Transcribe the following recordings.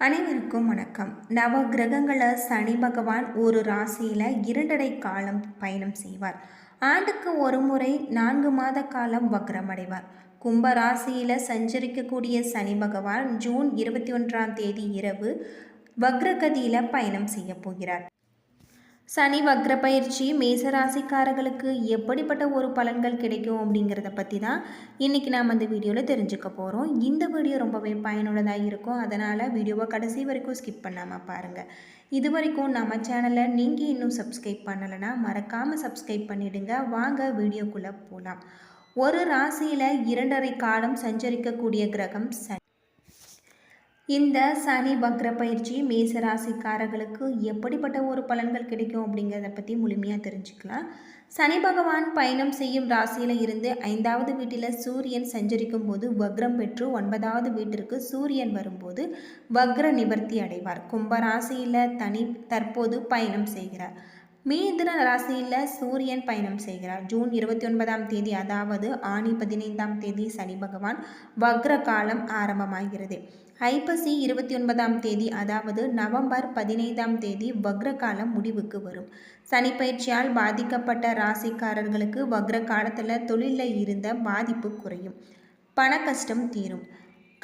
அனைவருக்கும் வணக்கம். நவ கிரகங்களை சனி பகவான் ஒரு ராசியில் இரண்டரை காலம் பயணம் செய்வார். ஆண்டுக்கு ஒரு முறை நான்கு மாத காலம் வக்ரமடைவார் கும்ப ராசியில் சஞ்சரிக்கக்கூடிய சனி பகவான் ஜூன் இருபத்தி ஒன்றாம் தேதி இரவு வக்ரகதியில் பயணம் செய்ய போகிறார். சனி வக்ர பயிற்சி மேசராசிக்காரர்களுக்கு எப்படிப்பட்ட ஒரு பலன்கள் கிடைக்கும் அப்படிங்கிறத பற்றி தான் இன்றைக்கி நாம் அந்த வீடியோவில் தெரிஞ்சுக்க போகிறோம் இந்த வீடியோ ரொம்பவே பயனுள்ளதாக இருக்கும். அதனால் வீடியோவை கடைசி வரைக்கும் ஸ்கிப் பண்ணாமல் பாருங்கள் இது வரைக்கும் நம்ம சேனலை நீங்கள் இன்னும் சப்ஸ்கிரைப் பண்ணலைன்னா மறக்காமல் சப்ஸ்கிரைப் பண்ணிவிடுங்க வாங்க வீடியோக்குள்ளே போகலாம் ஒரு ராசியில் இரண்டரை காலம் சஞ்சரிக்கக்கூடிய கிரகம் சனி. இந்த சனி வக்ர பயிற்சி மேச ராசிக்காரர்களுக்கு எப்படிப்பட்ட ஒரு பலன்கள் கிடைக்கும் அப்படிங்கிறத பற்றி முழுமையாக தெரிஞ்சுக்கலாம். சனி பகவான் பயணம் செய்யும் ராசியில் இருந்து ஐந்தாவது வீட்டில் சூரியன் சஞ்சரிக்கும் போது வக்ரம் பெற்று ஒன்பதாவது வீட்டிற்கு சூரியன் வரும்போது வக்ர நிவர்த்தி அடைவார். கும்ப ராசியில் தனி தற்போது பயணம் செய்கிறார். மீதின ராசியில் சூரியன் பயணம் செய்கிறார். ஜூன் இருபத்தி ஒன்பதாம் தேதி அதாவது ஆணி பதினைந்தாம் தேதி சனி பகவான் வக்ர காலம் ஆரம்பமாகிறது. ஐப்பசி இருபத்தி ஒன்பதாம் தேதி அதாவது நவம்பர் பதினைந்தாம் தேதி வக்ர காலம் முடிவுக்கு வரும். சனி பயிற்சியால் பாதிக்கப்பட்ட ராசிக்காரர்களுக்கு வக்ர காலத்தில் தொழிலில் இருந்த பாதிப்பு குறையும். பண கஷ்டம் தீரும்.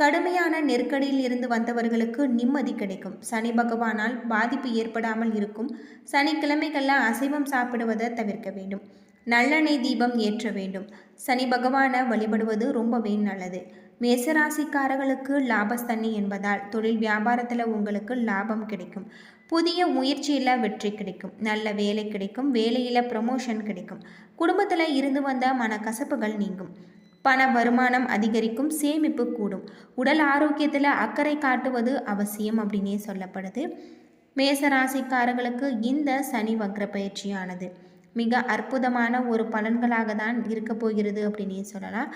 கடுமையான நெருக்கடியில் இருந்து வந்தவர்களுக்கு நிம்மதி கிடைக்கும். சனி பகவானால் பாதிப்பு ஏற்படாமல் இருக்கும். சனிக்கிழமைகளில் அசைவம் சாப்பிடுவதை தவிர்க்க வேண்டும். நல்லெண்ணெய் தீபம் ஏற்ற வேண்டும். சனி பகவானை வழிபடுவது ரொம்பவே நல்லது. மேசராசிக்காரர்களுக்கு லாபஸ்தனி என்பதால் தொழில் வியாபாரத்தில் உங்களுக்கு லாபம் கிடைக்கும். புதிய முயற்சியில் வெற்றி கிடைக்கும். நல்ல வேலை கிடைக்கும். வேலையில் ப்ரமோஷன் கிடைக்கும். குடும்பத்தில் இருந்து வந்த மனக்கசப்புகள் நீங்கும். பண வருமானம் அதிகரிக்கும் சேமிப்பு கூடும். உடல் ஆரோக்கியத்தில் அக்கறை காட்டுவது அவசியம் அப்படின்னே சொல்லப்படுது. மேசராசிக்காரர்களுக்கு இந்த சனி வக்ர பயிற்சியானது. மிக அற்புதமான ஒரு பலன்களாக தான் இருக்க போகிறது அப்படின்னே சொல்லலாம்.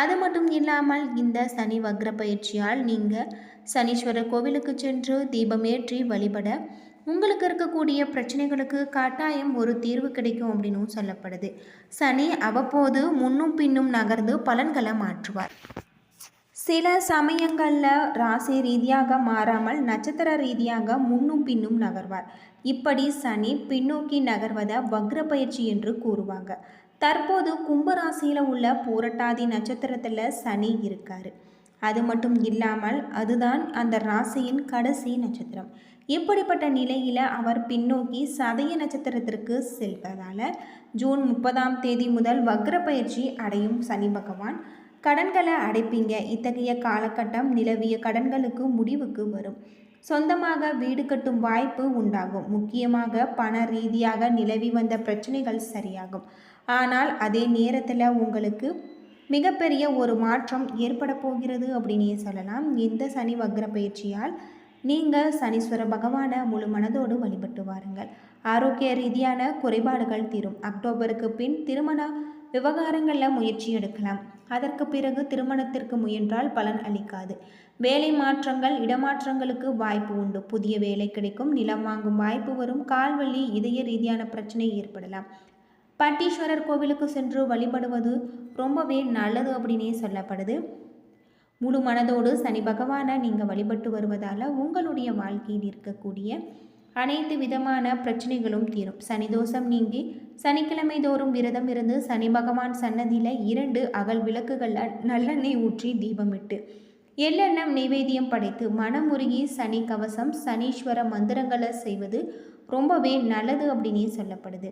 அது மட்டும் இல்லாமல் இந்த சனி வக்ர பயிற்சியால் நீங்கள் சனீஸ்வரர் கோவிலுக்கு சென்று தீபமேற்றி வழிபட உங்களுக்கு இருக்கக்கூடிய பிரச்சனைகளுக்கு கட்டாயம் ஒரு தீர்வு கிடைக்கும் அப்படின்னும் சொல்லப்படுது. சனி அவ்வப்போது முன்னும் பின்னும் நகர்ந்து பலன்களை மாற்றுவார். சில சமயங்களில் ராசி ரீதியாக மாறாமல் நட்சத்திர ரீதியாக முன்னும் பின்னும் நகர்வார். இப்படி சனி பின்னோக்கி நகர்வதை வக்ர பயிற்சி என்று கூறுவாங்க. தற்போது கும்பராசியில் உள்ள பூரட்டாதி நட்சத்திரத்தில் சனி இருக்காரு. அது மட்டும் இல்லாமல் அதுதான் அந்த ராசியின் கடைசி நட்சத்திரம். இப்படிப்பட்ட நிலையில் அவர் பின்னோக்கி சதய நட்சத்திரத்திற்கு செல்வதால் ஜூன் முப்பதாம் தேதி முதல் வக்ர பயிற்சி அடையும் சனி பகவான். கடன்களை அடைப்பீங்க. இத்தகைய காலகட்டம் நிலவிய கடன்களுக்கு முடிவுக்கு வரும். சொந்தமாக வீடு கட்டும் வாய்ப்பு உண்டாகும். முக்கியமாக பண ரீதியாக நிலவி வந்த பிரச்சனைகள் சரியாகும். ஆனால் அதே நேரத்தில் உங்களுக்கு மிகப்பெரிய ஒரு மாற்றம் ஏற்பட போகிறது அப்படின்னே சொல்லலாம். இந்த சனி வக்ர பயிற்சியால் நீங்கள் சனீஸ்வர பகவானை முழு மனதோடு வழிபட்டு வாருங்கள். ஆரோக்கிய ரீதியான குறைபாடுகள் தீரும். அக்டோபருக்கு பின் திருமண விவகாரங்களில் முயற்சி எடுக்கலாம். அதற்கு பிறகு திருமணத்திற்கு முயன்றால் பலன் அளிக்காது. வேலை மாற்றங்கள் இடமாற்றங்களுக்கு வாய்ப்பு உண்டு. புதிய வேலை கிடைக்கும் நிலம் வாங்கும் வாய்ப்பு வரும். கால்வழி இதய ரீதியான பிரச்சனை ஏற்படலாம். பட்டீஸ்வரர் கோவிலுக்கு சென்று வழிபடுவது ரொம்பவே நல்லது அப்படின்னே சொல்லப்படுது. முழு மனதோடு சனி பகவானை நீங்கள் வழிபட்டு வருவதால் உங்களுடைய வாழ்க்கையில் இருக்கக்கூடிய அனைத்து விதமான பிரச்சனைகளும் தீரும். சனி தோஷம் நீங்கி சனிக்கிழமை தோறும் விரதம் இருந்து சனி பகவான் சன்னதியில் இரண்டு அகல் விளக்குகளில் நல்லெண்ணெய் ஊற்றி தீபமிட்டு எள்ளெண்ணம் நைவேத்தியம் படைத்து மனமுருகி சனி கவசம் சனீஸ்வர மந்திரங்களை செய்வது ரொம்பவே நல்லது அப்படின்னே சொல்லப்படுது.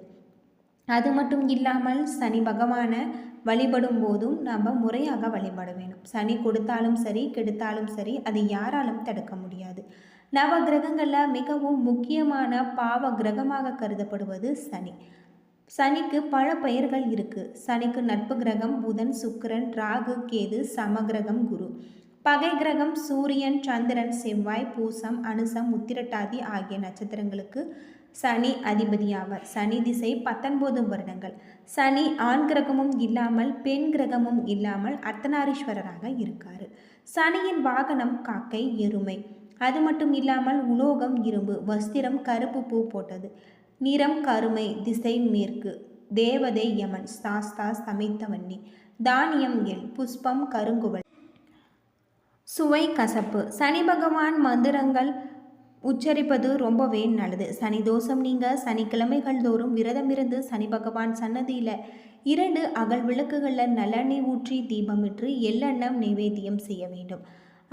அது மட்டும் இல்லாமல் சனி பகவானை வழிபடும் போதும் நம்ம முறையாக வழிபட வேணும் சனி கொடுத்தாலும் சரி கெடுத்தாலும் சரி அதை யாராலும் தடுக்க முடியாது. நவ கிரகங்களில் மிகவும் முக்கியமான பாவ கிரகமாக கருதப்படுவது சனி. சனிக்கு பல பெயர்கள் இருக்குது சனிக்கு நட்பு கிரகம் புதன் சுக்கிரன் ராகு கேது சமகிரகம் குரு. பகை கிரகம் சூரியன் சந்திரன் செவ்வாய் பூசம் அனுசம் உத்திரட்டாதி ஆகிய நட்சத்திரங்களுக்கு சனி அதிபதியாவர். சனி திசை பத்தொன்பது வருடங்கள். சனி ஆண் கிரகமும் இல்லாமல் பெண் கிரகமும் இல்லாமல் அர்த்தநாரீஸ்வரராக இருக்கார். சனியின் வாகனம் காக்கை எருமை. அது மட்டும் இல்லாமல் உலோகம் இரும்பு வஸ்திரம் கருப்பு பூ போட்டது. நிறம் கருமை திசை மேற்கு. தேவதை யமன் சாஸ்தா சமைத்தவன்னி தானியம் எல் புஷ்பம் கருங்குவல் சுவை கசப்பு. சனி பகவான் மந்திரங்கள் உச்சரிப்பது ரொம்பவே நல்லது. சனி தோஷம் நீங்க சனிக்கிழமைகள் தோறும் விரதம் இருந்து சனி பகவான் சன்னதியில் இரண்டு அகல் விளக்குகளில் நல்லெண்ணெய் ஊற்றி தீபமிட்டு எள்ளெண்ணம் நைவேத்தியம் செய்ய வேண்டும்.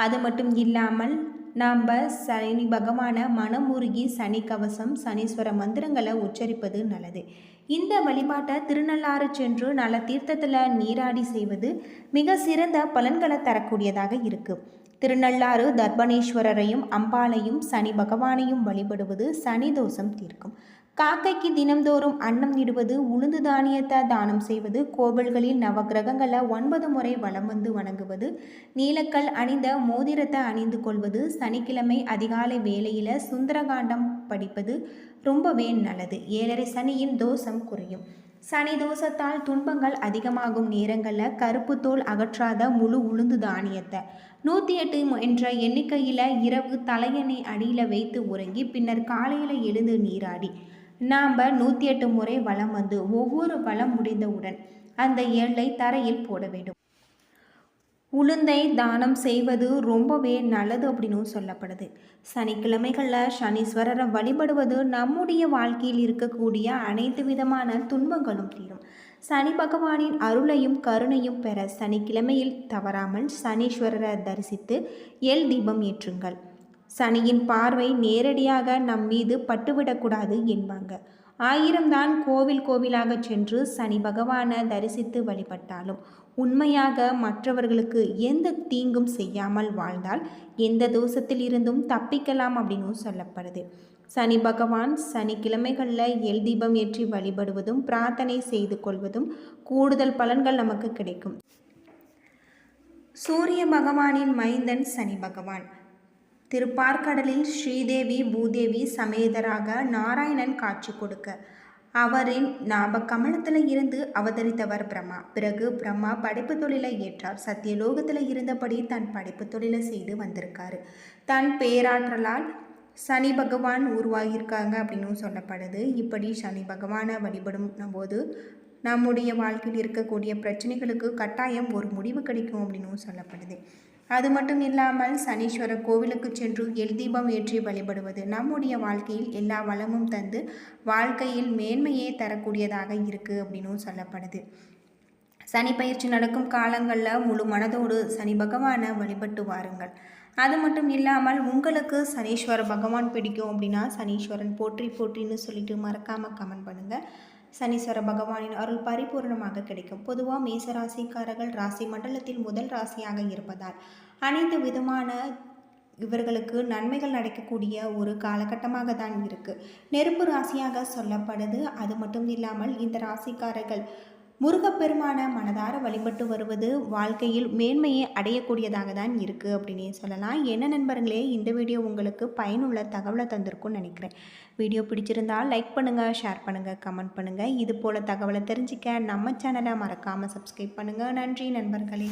அது மட்டும் இல்லாமல் நாம் சனி பகவான மனமுருகி சனி கவசம் சனீஸ்வர மந்திரங்களை உச்சரிப்பது நல்லது. இந்த வழிபாட்டை திருநள்ளாறு சென்று நல்ல தீர்த்தத்தில் நீராடி செய்வது மிக சிறந்த பலன்களை தரக்கூடியதாக இருக்குது திருநள்ளாறு தர்பணேஸ்வரரையும் அம்பாளையும் சனி பகவானையும் வழிபடுவது சனி தோஷம் தீர்க்கும். காக்கைக்கு தினம்தோறும் அன்னம் இடுவது உளுந்து தானியத்தை தானம் செய்வது கோவில்களில் நவகிரகங்களை ஒன்பது முறை வலம் வந்து வணங்குவது நீலக்கல் அணிந்த மோதிரத்தை அணிந்து கொள்வது சனிக்கிழமை அதிகாலை வேளையில் சுந்தரகாண்டம் படிப்பது ரொம்பவே நல்லது. ஏழரை சனியின் தோஷம் குறையும். சனி தோஷத்தால் துன்பங்கள் அதிகமாகும் நேரங்களில் கருப்பு தோல் அகற்றாத முழு உளுந்து தானியத்தை. நூற்றி எட்டு என்ற எண்ணிக்கையில் இரவு தலையணை அடியில் வைத்து உறங்கி பின்னர் காலையில் எழுந்து நீராடி. நாம் நூற்றி எட்டு முறை வளம் வந்து ஒவ்வொரு வளம் முடிந்தவுடன் அந்த எள்ளை தரையில் போட வேண்டும். உளுந்தை தானம் செய்வது ரொம்பவே நல்லது அப்படின்னு சொல்லப்படுது. சனிக்கிழமைகளில் சனீஸ்வரரை வழிபடுவது நம்முடைய வாழ்க்கையில் இருக்கக்கூடிய அனைத்து விதமான துன்பங்களும் தீரும். சனி பகவானின் அருளையும் கருணையும் பெற சனிக்கிழமையில் தவறாமல் சனீஸ்வரரை தரிசித்து எல் தீபம் ஏற்றுங்கள். சனியின் பார்வை நேரடியாக நம் மீது பட்டுவிடக்கூடாது என்பாங்க. ஆயிரம்தான் கோவில் கோவிலாக சென்று சனி பகவானை தரிசித்து வழிபட்டாலும் உண்மையாக மற்றவர்களுக்கு எந்த தீங்கும் செய்யாமல் வாழ்ந்தால் எந்த தோஷத்தில் இருந்தும் தப்பிக்கலாம் அப்படின்னு சொல்லப்படுது. சனி பகவான் சனிக்கிழமைகளில் எல் தீபம் ஏற்றி வழிபடுவதும் பிரார்த்தனை செய்து கொள்வதும் கூடுதல் பலன்கள் நமக்கு கிடைக்கும். சூரிய பகவானின் மைந்தன் சனி பகவான். திருப்பார்கடலில் ஸ்ரீதேவி பூதேவி சமேதராக நாராயணன் காட்சி கொடுக்க. அவரின் நாப கமலத்தில் இருந்து அவதரித்தவர் பிரம்மா. பிறகு பிரம்மா படைப்பு தொழிலை ஏற்றார். சத்தியலோகத்தில் இருந்தபடி தன் படைப்பு தொழிலை செய்து வந்திருக்காரு. தன் பேராற்றலால் சனி பகவான் உருவாகியிருக்காங்க அப்படின்னு சொல்லப்படுது. இப்படி சனி பகவானை வழிபடும் போது நம்முடைய வாழ்க்கையில் இருக்கக்கூடிய பிரச்சனைகளுக்கு கட்டாயம் ஒரு முடிவு கிடைக்கும் அப்படின்னு சொல்லப்படுது. அது மட்டும் இல்லாமல் சனீஸ்வரர் கோவிலுக்கு சென்று எல் தீபம் ஏற்றி வழிபடுவது நம்முடைய வாழ்க்கையில் எல்லா வளமும் தந்து வாழ்க்கையில் மேன்மையே தரக்கூடியதாக இருக்குது அப்படின்னும் சொல்லப்படுது. சனி பயிற்சி நடக்கும் காலங்களில் முழு மனதோடு சனி பகவானை வழிபட்டு வாருங்கள். அது மட்டும் இல்லாமல் உங்களுக்கு சனீஸ்வர பகவான் பிடிக்கும் அப்படின்னா சனீஸ்வரன் போற்றி போற்றின்னு சொல்லிட்டு மறக்காமல் கமெண்ட் பண்ணுங்கள் சனீஸ்வர பகவானின் அருள் பரிபூர்ணமாக கிடைக்கும். பொதுவாக மேசராசிக்காரர்கள் ராசி மண்டலத்தில் முதல் ராசியாக இருப்பதால் அனைத்து விதமான இவர்களுக்கு நன்மைகள் நடக்கக்கூடிய ஒரு காலகட்டமாக தான் இருக்குது நெருப்பு ராசியாக சொல்லப்படுது. அது மட்டும் இல்லாமல் இந்த ராசிக்காரர்கள் முருகப்பெருமான மனதார வழிபட்டு வருவது வாழ்க்கையில் மேன்மையை அடையக்கூடியதாக தான் இருக்குது அப்படின்னு சொல்லலாம். என்ன நண்பர்களே இந்த வீடியோ உங்களுக்கு பயனுள்ள தகவலை தந்திருக்கும்னு நினைக்கிறேன். வீடியோ பிடிச்சிருந்தால் லைக் பண்ணுங்கள் ஷேர் பண்ணுங்கள் கமெண்ட் பண்ணுங்கள் இது போல் தகவலை தெரிஞ்சிக்க நம்ம சேனலை மறக்காமல் சப்ஸ்கிரைப் பண்ணுங்கள் நன்றி நண்பர்களே.